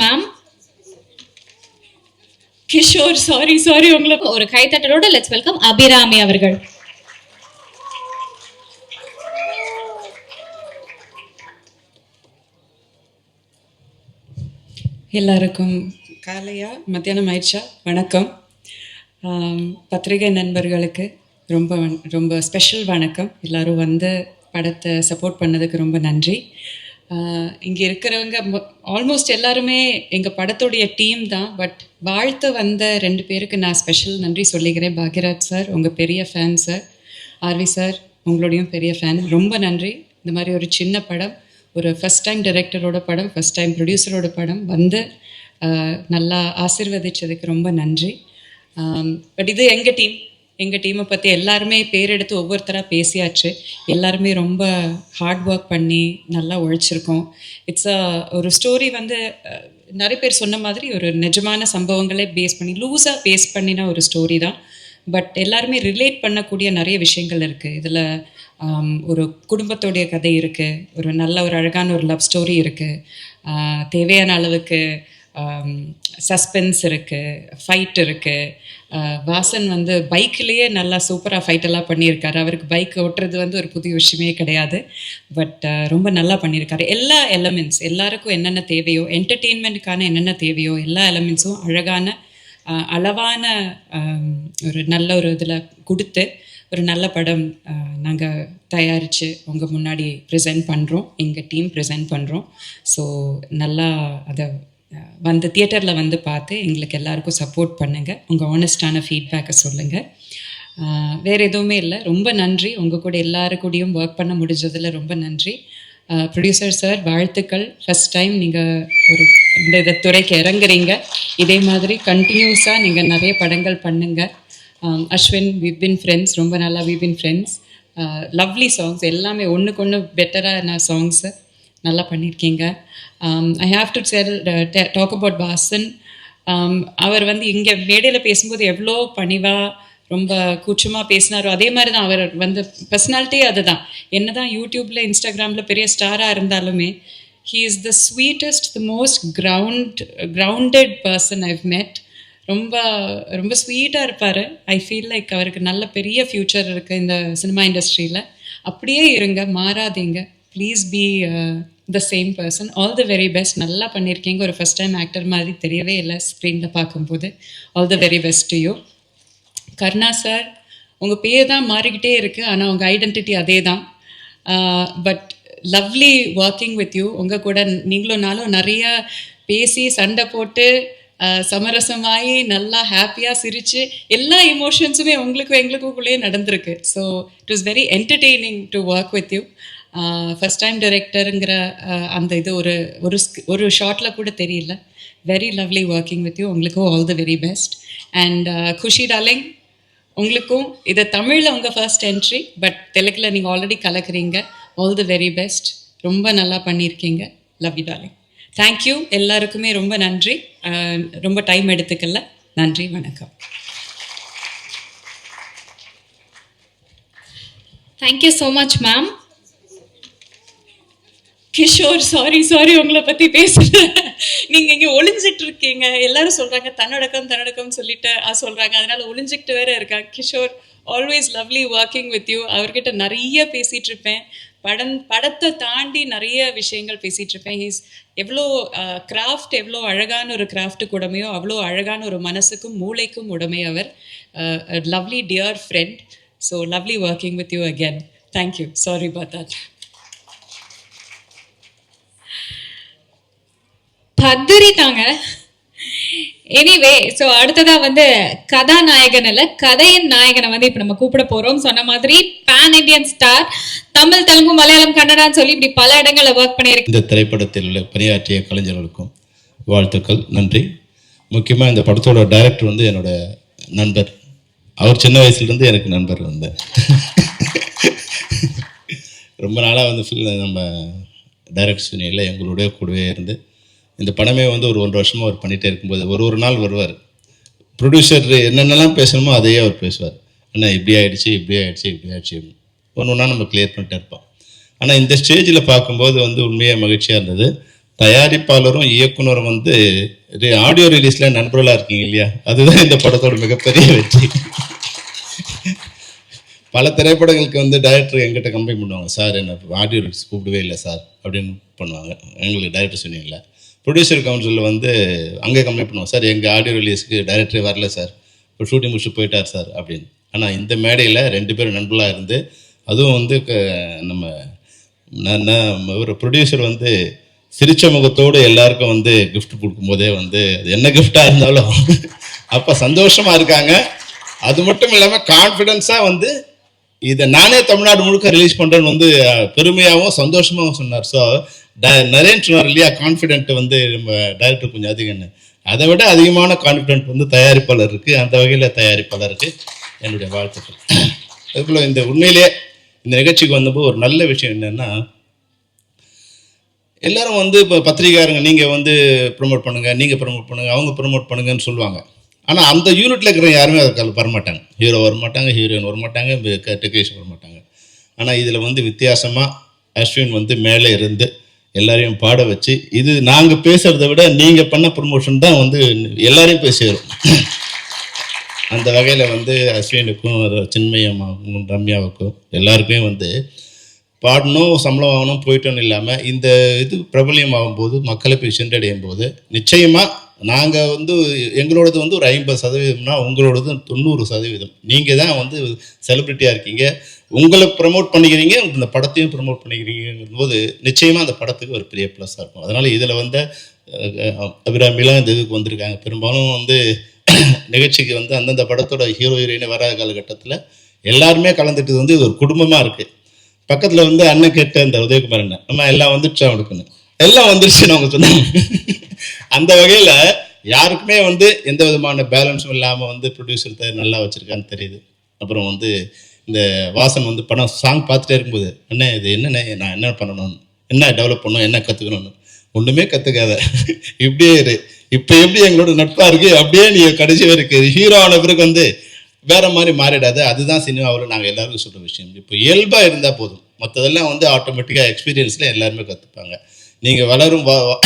Ma'am Kishore sorry sorry உங்களுக்கு ஒரு கைத்தட்டலோட let's welcome Abirami அவர்கள். எல்லாருக்கும் காலையா? மத்தியானம் ஆயிடுச்சா? வணக்கம். பத்திரிகை நண்பர்களுக்கு ரொம்ப ரொம்ப ஸ்பெஷல் வணக்கம். எல்லாரும் வந்து படத்தை சப்போர்ட் பண்ணதுக்கு ரொம்ப நன்றி. இங்கே இருக்கிறவங்க ஆல்மோஸ்ட் எல்லாருமே எங்கள் படத்துடைய டீம் தான். பட் வாழ்த்து வந்த ரெண்டு பேருக்கு நான் ஸ்பெஷல் நன்றி சொல்லிக்கிறேன். பாக்யராஜ் சார் உங்கள் பெரிய fan sir R V sir உங்களோடையும் பெரிய ஃபேன் ரொம்ப நன்றி. இந்த மாதிரி ஒரு சின்ன படம் ஒரு ஃபஸ்ட் டைம் டைரக்டரோட படம் ஃபஸ்ட் டைம் ப்ரொடியூசரோட படம் வந்து நல்லா ஆசிர்வதித்ததுக்கு ரொம்ப நன்றி. பட் இது எங்கள் டீம் எங்கள் டீமை பற்றி எல்லாருமே பேர் எடுத்து ஒவ்வொருத்தராக பேசியாச்சு. எல்லாருமே ரொம்ப ஹார்ட் ஒர்க் பண்ணி நல்லா உழைச்சிருக்கோம். இட்ஸ் அ ஒரு ஸ்டோரி வந்து நிறைய பேர் சொன்ன மாதிரி ஒரு நிஜமான சம்பவங்களே பேஸ் பண்ணி லூஸாக பேஸ் பண்ணின ஒரு ஸ்டோரி தான். பட் எல்லாருமே ரிலேட் பண்ணக்கூடிய நிறைய விஷயங்கள் இருக்குது இதில் ஒரு குடும்பத்தோடைய கதை இருக்குது ஒரு நல்ல ஒரு அழகான ஒரு லவ் ஸ்டோரி இருக்குது தேவையான அளவுக்கு சஸ்பென்ஸ் இருக்குது ஃபைட் இருக்குது வாசன் வந்து பைக்லேயே நல்லா சூப்பராக ஃபைட்டெல்லாம் பண்ணியிருக்காரு. அவருக்கு பைக் ஓட்டுறது வந்து ஒரு புதிய விஷயமே கிடையாது. பட் ரொம்ப நல்லா பண்ணியிருக்காரு. எல்லா எலமெண்ட்ஸ் எல்லாருக்கும் என்னென்ன தேவையோ என்டர்டெயின்மெண்ட்டுக்கான என்னென்ன தேவையோ எல்லா எலமெண்ட்ஸும் அழகான அளவான ஒரு நல்ல ஒரு இதில் கொடுத்து ஒரு நல்ல படம் நாங்கள் தயாரித்து உங்கள் முன்னாடி ப்ரெசென்ட் பண்ணுறோம் எங்கள் டீம் ப்ரெசென்ட் பண்ணுறோம் ஸோ நல்லா அதை வந்து தியேட்டரில் வந்து பார்த்து எங்களுக்கு எல்லாருக்கும் சப்போர்ட் பண்ணுங்கள் உங்கள் ஆனஸ்டான ஃபீட்பேக்கை சொல்லுங்கள் வேறு எதுவுமே இல்லை. ரொம்ப நன்றி. உங்கள் கூட எல்லாரு கூடயும் ஒர்க் பண்ண முடிஞ்சதில் ரொம்ப நன்றி. ப்ரொடியூசர் சார் வாழ்த்துக்கள். ஃபஸ்ட் டைம் நீங்கள் ஒரு இந்த இதை துறைக்கு இறங்குறீங்க. இதே மாதிரி கண்டினியூஸாக நீங்கள் நிறைய படங்கள் பண்ணுங்கள் அஸ்வின் விபின் ஃப்ரெண்ட்ஸ் ரொம்ப நல்லா விபின் ஃப்ரெண்ட்ஸ் லவ்லி சாங்ஸ் எல்லாமே ஒன்றுக்கு ஒன்று பெட்டரான சாங்ஸு நல்லா பண்ணியிருக்கீங்க I have to tell talk about Vasan Um, அவர் வந்து இங்கே மேடையில் பேசும்போது எவ்வளோ பணிவாக ரொம்ப கூச்சமாக பேசினாரோ அதே மாதிரி தான் அவர் வந்து பர்சனாலிட்டியே அதுதான். என்ன தான் யூடியூப்பில் இன்ஸ்டாகிராமில் பெரிய ஸ்டாராக இருந்தாலுமே he is the sweetest the most ground grounded person I've met ரொம்ப ரொம்ப ஸ்வீட்டாக இருப்பார். ஐ ஃபீல் லைக் அவருக்கு நல்ல பெரிய ஃப்யூச்சர் இருக்குது இந்த சினிமா இண்டஸ்ட்ரியில் அப்படியே இருங்க மாறாதீங்க. Please be the same person all the very best நல்லா பண்ணியிருக்கீங்க. ஒரு ஃபஸ்ட் டைம் ஆக்டர் மாதிரி தெரியவே இல்லை ஸ்க்ரீனில் பார்க்கும்போது. All the very best to you Karuna sir உங்கள் பேர் தான் மாறிக்கிட்டே இருக்குது ஆனால் உங்கள் ஐடென்டிட்டி அதே தான் but lovely working with you உங்கள் கூட நீங்களும் நாளும் நிறைய பேசி சண்டை போட்டு சமரசமாகி நல்லா ஹாப்பியாக சிரித்து எல்லா இமோஷன்ஸுமே உங்களுக்கும் எங்களுக்குள்ளேயே நடந்திருக்கு. So it is very entertaining to work with you first time டைரக்டருங்கிற அந்த இது ஒரு ஒரு sk- ஒரு ஷார்ட்டில் கூட தெரியல. Very lovely working with you உங்களுக்கும் all the very best and Kushi darling உங்களுக்கும் இது தமிழில் உங்கள் ஃபர்ஸ்ட் என்ட்ரி பட் தெலுங்கில் நீங்கள் ஆல்ரெடி கலக்குறீங்க. ஆல் தி வெரி பெஸ்ட் ரொம்ப நல்லா பண்ணியிருக்கீங்க. லவ் யூ டாலிங் தேங்க்யூ எல்லாருக்குமே ரொம்ப நன்றி. ரொம்ப டைம் எடுத்துக்கல. நன்றி வணக்கம். Thank you so much ma'am Kishore sorry sorry உங்களை பத்தி பேசுறது நீங்க இங்க ஒளிஞ்சிட்டு இருக்கீங்க. எல்லாரும் சொல்றாங்க தன்னடக்கம் தன்னடக்கம் சொல்லிட்டு ஆ, சொல்றாங்க. அதனால ஒளிஞ்சிக்கிட்டு வேற இருக்கா? Kishore always lovely working with you அவர்கிட்ட நிறைய பேசிட்டு இருப்பேன். படம் படத்தை தாண்டி நிறைய விஷயங்கள் பேசிகிட்டு இருப்பேன். ஹீஸ் எவ்வளோ கிராஃப்ட் எவ்வளோ அழகான ஒரு கிராஃப்ட் உடமையோ அவ்வளோ அழகான ஒரு மனசுக்கும் மூளைக்கும் உடமை அவர். Lovely dear friend so lovely working with you again thank you sorry but that பத்திரிட்டாங்க. Anyway so அடுத்ததா வந்து கதாநாயகன் அல்ல கதையின் நாயகனை வந்து இப்போ நம்ம கூப்பிட போறோம். சொன்ன மாதிரி pan Indian star Tamil Telugu Malayalam கன்னடான்னு சொல்லி இப்படி பல இடங்களில் ஒர்க் பண்ணியிருக்கு. இந்த திரைப்படத்தில் உள்ள பணியாற்றிய கலைஞர்களுக்கும் வாழ்த்துக்கள் நன்றி. முக்கியமாக இந்த படத்தோட டைரக்டர் வந்து என்னோட நண்பர். அவர் சின்ன வயசுலேருந்து எனக்கு நண்பர் வந்து ரொம்ப நாளாக வந்து ஃபில் நம்ம டைரக்ட் சொன்னியில் எங்களுடைய கூடவே இருந்து இந்த படமே வந்து ஒரு ஒன்றரை வருஷமாக அவர் பண்ணிகிட்டே இருக்கும்போது ஒரு ஒரு நாள் வருவார். ப்ரொடியூசர் என்னென்னலாம் பேசணுமோ அதையே அவர் பேசுவார். அண்ணா இப்படி ஆயிடுச்சு இப்படி ஆயிடுச்சு இப்படி ஆயிடுச்சு ஒன்று ஒன்றா நம்ம கிளியர் பண்ணிட்டே இருப்போம். ஆனால் இந்த ஸ்டேஜில் பார்க்கும்போது வந்து உண்மையாக மகிழ்ச்சியாக இருந்தது. தயாரிப்பாளரும் இயக்குனரும் வந்து ஆடியோ ரிலீஸில் நண்பர்களாக இருக்கீங்க இல்லையா? அதுதான் இந்த படத்தோட மிகப்பெரிய வெற்றி. பல திரைப்படங்களுக்கு வந்து டைரக்டர் எங்கிட்ட கம்ப்ளைண்ட் பண்ணுவாங்க. சார் என்ன ஆடியோ ரிலீஸ் கூப்பிடவே இல்லை சார். அப்படின்னு பண்ணுவாங்க. எங்களுக்கு டைரக்டர் சொன்னீங்களா ப்ரொடியூசர் கவுன்சிலில் வந்து அங்கே கம்ப்ளைண்ட் பண்ணுவோம் சார் எங்கள் ஆடியோ ரிலீஸ்க்கு டைரக்டரே வரல சார். இப்போ ஷூட்டிங் முடிச்சு போயிட்டார் சார் அப்படின்னு. ஆனால் இந்த மேடையில் ரெண்டு பேரும் நண்பர்களாக இருந்து அதுவும் வந்து நம்ம நான் ஒரு ப்ரொடியூசர் வந்து சிரிச்ச முகத்தோடு எல்லாருக்கும் வந்து கிஃப்ட் கொடுக்கும்போதே வந்து அது என்ன கிஃப்டாக இருந்தாலும் அப்போ சந்தோஷமாக இருக்காங்க. அது மட்டும் இல்லாமல் கான்ஃபிடென்ஸாக வந்து இதை நானே தமிழ்நாடு முழுக்க ரிலீஸ் பண்ணுறேன்னு வந்து பெருமையாகவும் சந்தோஷமாகவும் சொன்னார். ஸோ நரேன் சொன்னார் இல்லையா கான்ஃபிடென்ட் வந்து நம்ம டைரக்டர் கொஞ்சம் அதிகம்னு. அதை விட அதிகமான கான்ஃபிடென்ட் வந்து தயாரிப்பாளர் இருக்குது அந்த வகையில் தயாரிப்பாளருக்கு என்னுடைய வாழ்த்துக்கள். அதுபோல் இந்த உண்மையிலேயே இந்த நிகழ்ச்சிக்கு வந்தபோது ஒரு நல்ல விஷயம் என்னென்னா எல்லாரும் வந்து இப்போ பத்திரிகாரங்க நீங்கள் வந்து ப்ரொமோட் பண்ணுங்கள் நீங்கள் ப்ரொமோட் பண்ணுங்க அவங்க ப்ரொமோட் பண்ணுங்கன்னு சொல்லுவாங்க. ஆனால் அந்த யூனிட்டில் இருக்கிற யாருமே அதுக்கு வரமாட்டாங்க. ஹீரோ வரமாட்டாங்க ஹீரோயின் வரமாட்டாங்க டெக்கரேஷன் வரமாட்டாங்க. ஆனால் இதில் வந்து வித்தியாசமாக அஸ்வின் வந்து மேலே இருந்து எல்லாரையும் பாட வச்சு இது நாங்கள் பேசுறத விட நீங்கள் பண்ண ப்ரொமோஷன் தான் வந்து எல்லாரையும் போய் சேரும். அந்த வகையில் வந்து அஸ்வினுக்கும் சின்மயம்மாவுக்கும் ரம்யாவுக்கும் எல்லாருக்குமே வந்து பாடணும் சம்பளம் ஆகணும் போயிட்டோன்னு இல்லாமல் இந்த இது பிரபலியம் ஆகும்போது மக்களை போய் சென்றடையும் போது நிச்சயமாக நாங்கள் வந்து எங்களோடது வந்து ஒரு ஐம்பது சதவீதம்னா உங்களோடது தொண்ணூறு சதவீதம். நீங்கள் தான் வந்து செலிப்ரிட்டியாக இருக்கீங்க. உங்களை ப்ரமோட் பண்ணிக்கிறீங்க இந்த படத்தையும் ப்ரமோட் பண்ணிக்கிறீங்கும் போது நிச்சயமாக அந்த படத்துக்கு ஒரு பெரிய ப்ளஸ்ஸாக இருக்கும். அதனால் இதில் வந்து அபிராமிலாம் இந்த இதுக்கு வந்திருக்காங்க. பெரும்பாலும் வந்து நிகழ்ச்சிக்கு வந்து அந்தந்த படத்தோட ஹீரோ ஹீரோயின் வராத காலகட்டத்தில் எல்லாருமே கலந்துட்டது வந்து இது ஒரு குடும்பமாக இருக்குது பக்கத்தில் வந்து அண்ணன் கேட்ட அந்த உதயகுமார் அண்ணன் அம்மா எல்லாம் வந்துடுச்சா அவனுக்குன்னு எல்லாம் வந்துருச்சுன்னு அவங்க சொன்னாங்க. அந்த வகையில் யாருக்குமே வந்து எந்த விதமான பேலன்ஸும் இல்லாமல் வந்து ப்ரொடியூசர் நல்லா வச்சுருக்கான்னு தெரியுது. அப்புறம் வந்து இந்த வாசன் வந்து படம் சாங் பார்த்துட்டே இருக்கும்போது அண்ணே இது என்னண்ணே? நான் என்ன பண்ணணும்? என்ன டெவலப் பண்ணணும்? என்ன கற்றுக்கணும்னு ஒன்றுமே கற்றுக்காத இப்படியே இரு. இப்போ எப்படி எங்களோட நட்பாக இருக்கு? அப்படியே நீ கடைசி வரைக்கும் ஹீரோ ஆன பிறகு வந்து வேற மாதிரி மாறிடாது. அதுதான் சினிமாவில் நாங்கள் எல்லாருக்கும் சொல்கிற விஷயம். இப்போ இயல்பாக இருந்தால் போதும். மற்றதெல்லாம் வந்து ஆட்டோமேட்டிக்காக எக்ஸ்பீரியன்ஸில் எல்லாருமே கற்றுப்பாங்க நீங்கள் வளரும் வா- வா-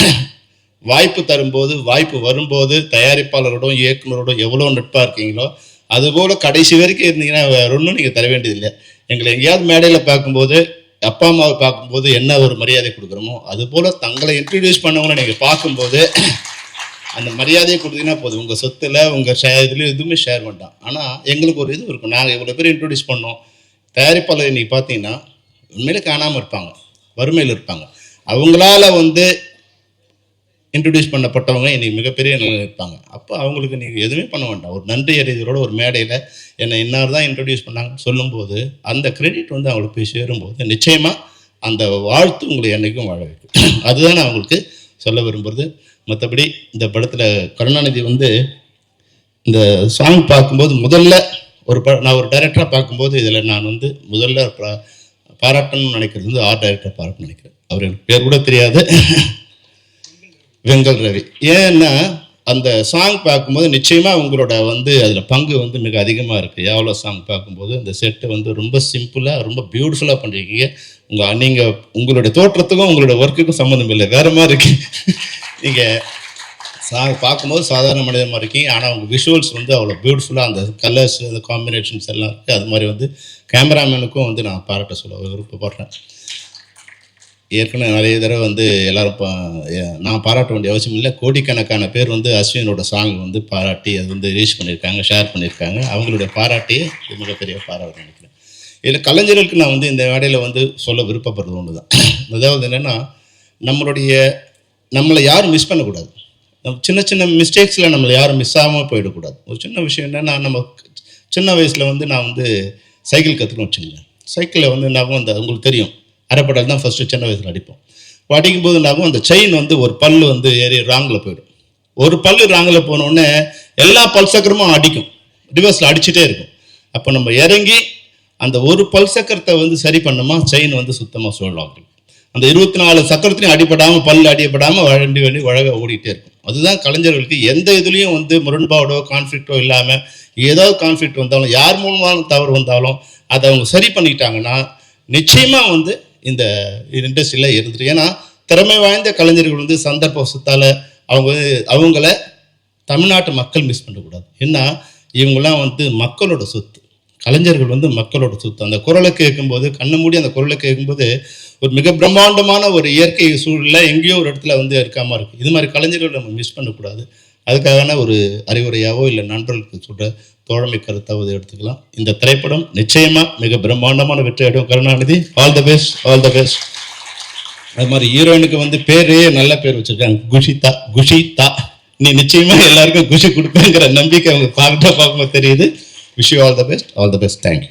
வாய்ப்பு தரும்போது வாய்ப்பு வரும்போது தயாரிப்பாளரோடும் இயக்குனரோடும் எவ்வளோ நட்பாக இருக்கீங்களோ அதுபோல் கடைசி வரைக்கும் இருந்தீங்கன்னா வேற ஒன்றும் நீங்கள் தர வேண்டியதில்லை. எங்களை எங்கேயாவது மேடையில் பார்க்கும்போது அப்பா அம்மாவை பார்க்கும்போது என்ன ஒரு மரியாதை கொடுக்குறோமோ அதுபோல் தங்களை இன்ட்ரடியூஸ் பண்ணவங்களை நீங்கள் பார்க்கும்போது அந்த மரியாதையை கொடுத்தீங்கன்னா போதும். உங்கள் சொத்துல உங்கள் ஷேர் இதுலேயும் எதுவுமே ஷேர் வேண்டாம். ஆனால் எங்களுக்கு ஒரு இது இருக்கும். நாங்கள் இவ்வளோ பேர் இன்ட்ரடியூஸ் பண்ணோம். தயாரிப்பாளர் இன்னைக்கு பார்த்தீங்கன்னா உண்மையிலே காணாமல் இருப்பாங்க. வறுமையில் இருப்பாங்க. அவங்களால வந்து இன்ட்ரடியூஸ் பண்ணப்பட்டவங்க இன்றைக்கி மிகப்பெரிய நிலையில் இருப்பாங்க அப்போ அவங்களுக்கு நீங்கள் எதுவுமே பண்ண வேண்டாம். ஒரு நன்றி அறிதலோட ஒரு மேடையில் என்னை இன்னார் தான் இன்ட்ரடியூஸ் பண்ணாங்கன்னு சொல்லும்போது அந்த கிரெடிட் வந்து அவங்களுக்கு போய் சேரும்போது நிச்சயமாக அந்த வாழ்த்து உங்களை என்றைக்கும் வாழ வைக்கும். அதுதான் நான் அவங்களுக்கு சொல்ல விரும்புறது. மற்றபடி இந்த படத்தில் கருணாநிதி வந்து இந்த சாங் பார்க்கும்போது முதல்ல ஒரு ப நான் ஒரு டைரக்டராக பார்க்கும்போது இதில் நான் வந்து முதல்ல பாராட்டணும்னு நினைக்கிறது வந்து ஆர்ட் டைரக்டர் பாராட்டணும்னு நினைக்கிறேன். அவர் பேர் கூட தெரியாது. வெங்கல் ரவி ஏன்னா அந்த சாங் பார்க்கும்போது நிச்சயமாக உங்களோட வந்து அதில் பங்கு வந்து மிக அதிகமாக இருக்குது எவ்வளோ சாங் பார்க்கும்போது இந்த செட்டை வந்து ரொம்ப சிம்பிளாக ரொம்ப பியூட்டிஃபுல்லாக பண்ணிருக்கீங்க. உங்கள் நீங்கள் உங்களுடைய தோற்றத்துக்கும் உங்களோட ஒர்க்குக்கும் சம்மந்தம் இல்லை. வேறு மாதிரி இருக்கு. நீங்கள் சாங் பார்க்கும்போது சாதாரண மனிதமாக இருக்கீங்க. ஆனால் உங்கள் விஷுவல்ஸ் வந்து அவ்வளோ பியூட்டிஃபுல்லாக அந்த கலர்ஸ் அந்த காம்பினேஷன்ஸ் எல்லாம் இருக்குது அது மாதிரி வந்து கேமராமேனுக்கும் வந்து நான் பாராட்ட சொல்ல விருப்பப்படுறேன். ஏற்கனவே நிறைய தடவை வந்து எல்லாரும் நான் பாராட்ட வேண்டிய அவசியம் இல்லை. கோடிக்கணக்கான பேர் வந்து அஸ்வினோட சாங் வந்து பாராட்டி அது வந்து ரீச் பண்ணியிருக்காங்க ஷேர் பண்ணியிருக்காங்க. அவங்களுடைய பாராட்டியே இது மிகப்பெரிய பாராட்டு நினைக்கிறேன். இதில் கலைஞர்களுக்கு நான் வந்து இந்த வேடையில் வந்து சொல்ல விருப்பப்படுறது ஒன்று தான் அதாவது என்னென்னா நம்மளுடைய நம்மளை யாரும் மிஸ் பண்ணக்கூடாது. நம்ம சின்ன சின்ன மிஸ்டேக்ஸில் நம்மளை யாரும் மிஸ் ஆகாமல் போயிடக்கூடாது. ஒரு சின்ன விஷயம் என்னென்னா நம்ம சின்ன வயசில் வந்து நான் வந்து சைக்கிள் கற்றுக்கணும் வச்சுங்களேன் சைக்கிளில் வந்து என்ன அந்த உங்களுக்கு தெரியும். அரைப்படல் தான் ஃபஸ்ட்டு சின்ன வயசில் அடிப்போம். இப்போ அடிக்கும்போது நாகும் அந்த செயின் வந்து ஒரு பல்லு வந்து ஏறி ராங்கில் போயிடும். ஒரு பல்லு ராங்கில் போனோடனே எல்லா பல் சக்கரமும் அடிக்கும். ரிவர்ஸில் அடிச்சுட்டே இருக்கும். அப்போ நம்ம இறங்கி அந்த ஒரு பல் சக்கரத்தை வந்து சரி பண்ணோமா செயின் வந்து சுத்தமாக சொல்லலாம் அந்த இருபத்தி நாலு சக்கரத்துலையும் அடிபடாமல் பல்லு அடிபடாமல் வண்டி வண்டி வழக ஓடிட்டே இருக்கும். அதுதான் கலைஞர்களுக்கு எந்த இதுலேயும் வந்து முரண்பாடோ கான்ஃப்ளிக்டோ இல்லாமல் ஏதாவது கான்ஃப்ளிக்ட் வந்தாலும் யார் மூலமான தவறு வந்தாலும் அதை அவங்க சரி பண்ணிக்கிட்டாங்கன்னா நிச்சயமாக வந்து இந்த இண்டஸ்ட்ரியில் இருந்துட்டு ஏன்னா திறமை வாய்ந்த கலைஞர்கள் வந்து சந்தர்ப்பத்தால் அவங்க வந்து அவங்கள தமிழ்நாட்டு மக்கள் மிஸ் பண்ணக்கூடாது. ஏன்னா இவங்கெல்லாம் வந்து மக்களோட சொத்து. கலைஞர்கள் வந்து மக்களோட சொத்து. அந்த குரலை கேட்கும்போது கண்ணு மூடி அந்த குரலை கேட்கும்போது ஒரு மிக பிரம்மாண்டமான ஒரு இயற்கை சூழலில் எங்கேயோ ஒரு இடத்துல வந்து இருக்காமல் இருக்குது இது மாதிரி கலைஞர்கள் நம்ம மிஸ் பண்ணக்கூடாது. அதுக்கான ஒரு அறிவுரையாவோ இல்லை நண்பர்களுக்கு சொல்ற தோழமை கருத்தாவது எடுத்துக்கலாம். இந்த திரைப்படம் நிச்சயமா மிக பிரம்மாண்டமான வெற்றி அடையும். Karunanidhi all the best all the best அது மாதிரி ஹீரோயினுக்கு வந்து பேரே நல்ல பேர் வச்சிருக்காங்க. குஷிதா குஷிதா. நீ நிச்சயமா எல்லாருக்கும் குஷி கொடுப்பேங்கிற நம்பிக்கை அவங்க பார்க்க பார்க்கும்போது தெரியுது. Wish you all the best all the best thank you